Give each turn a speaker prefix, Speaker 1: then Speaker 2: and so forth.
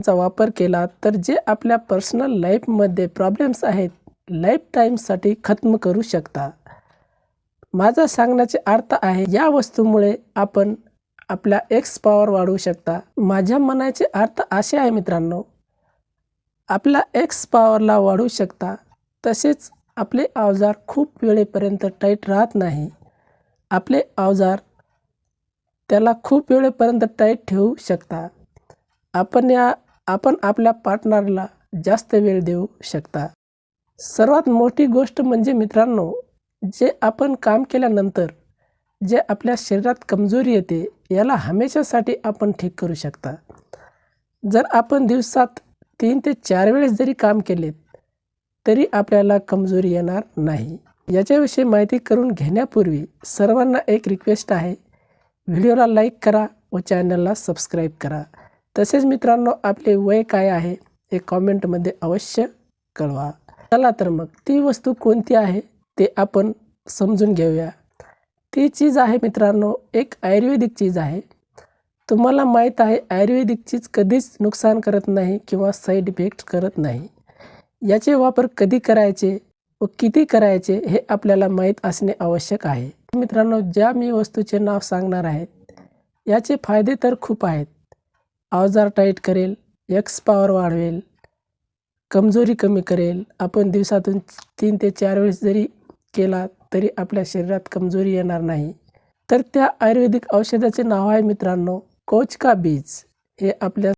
Speaker 1: चा वापर केला तर जे आपल्या पर्सनल लाईफमध्ये प्रॉब्लेम्स आहेत लाईफ टाईमसाठी खत्म करू शकता. माझा सांगण्याचे अर्थ आहे या वस्तूमुळे आपण आपल्या एक्स पॉवर वाढवू शकता. माझ्या मनाचे अर्थ असे आहे मित्रांनो आपल्या एक्स पॉवरला वाढवू शकता तसेच आपले अवजार खूप वेळेपर्यंत टाईट राहत नाही. आपले अवजार त्याला खूप वेळेपर्यंत टाईट ठेवू शकता. आपण या आपण आपल्या पार्टनरला जास्त वेळ देऊ शकता. सर्वात मोठी गोष्ट म्हणजे मित्रांनो जे आपण काम केल्यानंतर जे आपल्या शरीरात कमजोरी येते याला हमेशासाठी आपण ठीक करू शकता. जर आपण दिवसात तीन ते चार वेळेस जरी काम केलेत तरी आपल्याला कमजोरी येणार नाही. याच्याविषयी माहिती करून घेण्यापूर्वी सर्वांना एक रिक्वेस्ट आहे. व्हिडिओला लाईक करा व चॅनलला सबस्क्राईब करा. तसेच मित्रांनो आपले वय काय आहे हे कॉमेंटमध्ये अवश्य कळवा. चला तर मग ती वस्तू कोणती आहे ते आपण समजून घेऊया. ती चीज आहे मित्रांनो एक आयुर्वेदिक चीज आहे. तुम्हाला माहीत आहे आयुर्वेदिक चीज कधीच नुकसान करत नाही किंवा साईड इफेक्ट करत नाही. याचे वापर कधी करायचे व किती करायचे हे आपल्याला माहीत असणे आवश्यक आहे. मित्रांनो ज्या मी वस्तूचे नाव सांगणार आहेत याचे फायदे तर खूप आहेत. अवजार टाईट करेल एक्स पॉवर वाढवेल कमजोरी कमी करेल. आपण दिवसातून तीन ते चार वेळेस जरी केला तरी आपल्या शरीरात कमजोरी येणार नाही. तर त्या आयुर्वेदिक औषधाचे नाव आहे मित्रांनो कोच का बीज. हे आपल्या